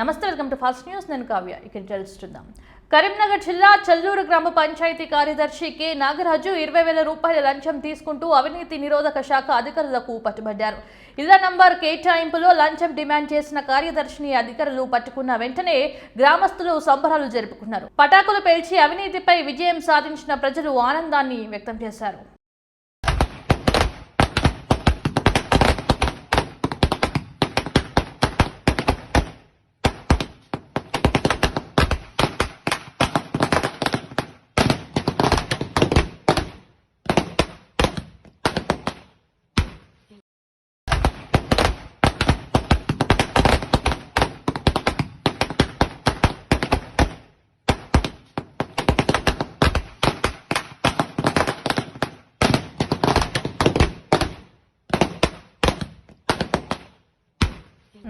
నమస్తే welcome to first news. నేను కావ్య. ఇక్కడ తెలుస్తున్నాం కరీంనగర్ జిల్లా చల్లూరు గ్రామ పంచాయతీ కార్యదర్శి కె. నాగరాజు ఇరవై వేల రూపాయల లంచం తీసుకుంటూ అవినీతి నిరోధక శాఖ అధికారులకు పట్టుబడ్డారు. ఇళ్ళ నంబర్ కేటాయింపులో లంచం డిమాండ్ చేసిన కార్యదర్శిని అధికారులు పట్టుకున్న వెంటనే గ్రామస్తులు సంబరాలు జరుపుకున్నారు. పటాకులు పేల్చి అవినీతిపై విజయం సాధించిన ప్రజలు ఆనందాన్ని వ్యక్తం చేశారు.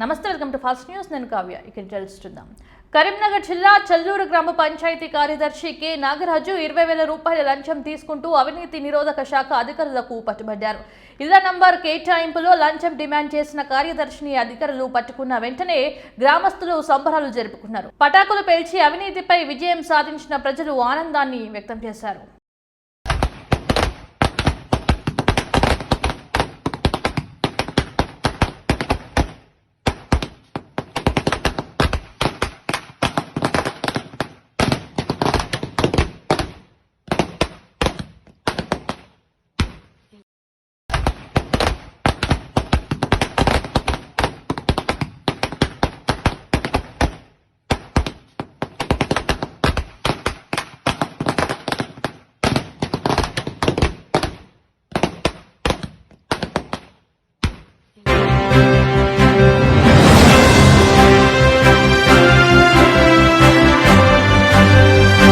నమస్తే వెల్కమ్ టు ఫాస్ట్ న్యూస్. నేను కావ్య. ఇక్కడ తెలుస్తున్నాం కరీంనగర్ జిల్లా చల్లూరు గ్రామ పంచాయతీ కార్యదర్శి కె. నాగరాజు ఇరవై వేల రూపాయల లంచం తీసుకుంటూ అవినీతి నిరోధక శాఖ అధికారులకు పట్టుబడ్డారు. ఇళ్ళ నంబర్ కేటాయింపులో లంచం డిమాండ్ చేసిన కార్యదర్శిని అధికారులు పట్టుకున్న వెంటనే గ్రామస్తులు సంబరాలు జరుపుకున్నారు. పటాకులు పేల్చి అవినీతిపై విజయం సాధించిన ప్రజలు ఆనందాన్ని వ్యక్తం చేశారు.